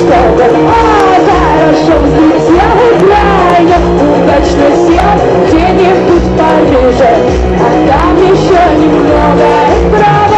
А, хорошо здесь я гуляю Удачно сел, денег тут пониже А там еще немного. Справа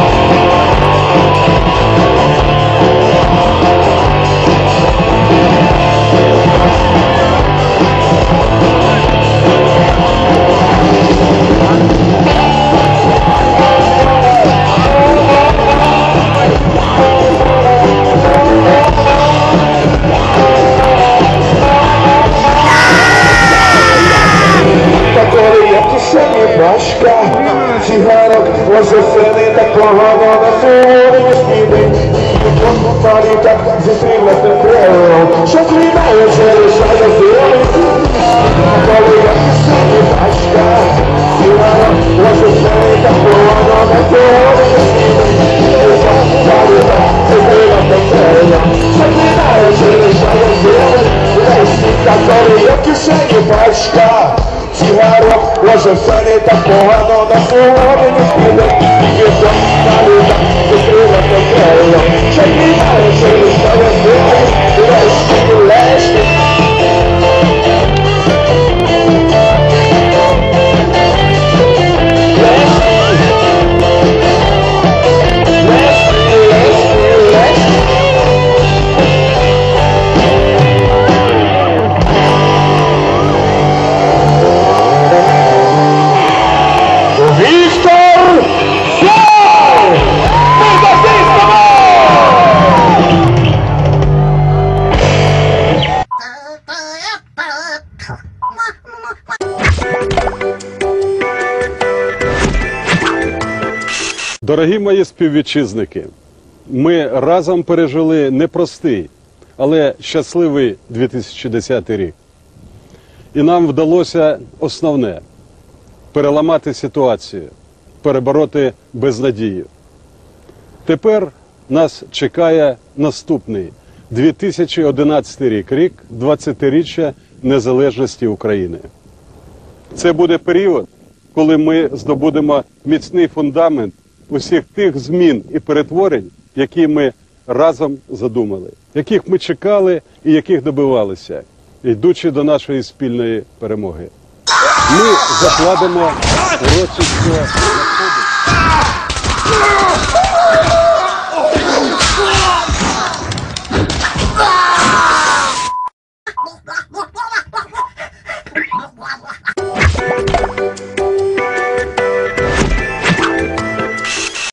Oh! que chegue pra estar. Se varou, hoje eu falei da porra Não dá porra, me liquida Ninguém só tá lidar Estrela que eu quero Chegue mais, chegue só eu sei Leste, leste Дорогі мої співвітчизники, ми разом пережили непростий, але щасливий 2010 рік. І нам вдалося основне переламати ситуацію, перебороти безнадію. Тепер нас чекає наступний 2011 рік, рік 20-річчя незалежності України. Це буде період, коли ми здобудемо міцний фундамент усіх тих змін і перетворень, які ми разом задумали, яких ми чекали і яких добивалися, йдучи до нашої спільної перемоги. Ми закладемо заходи.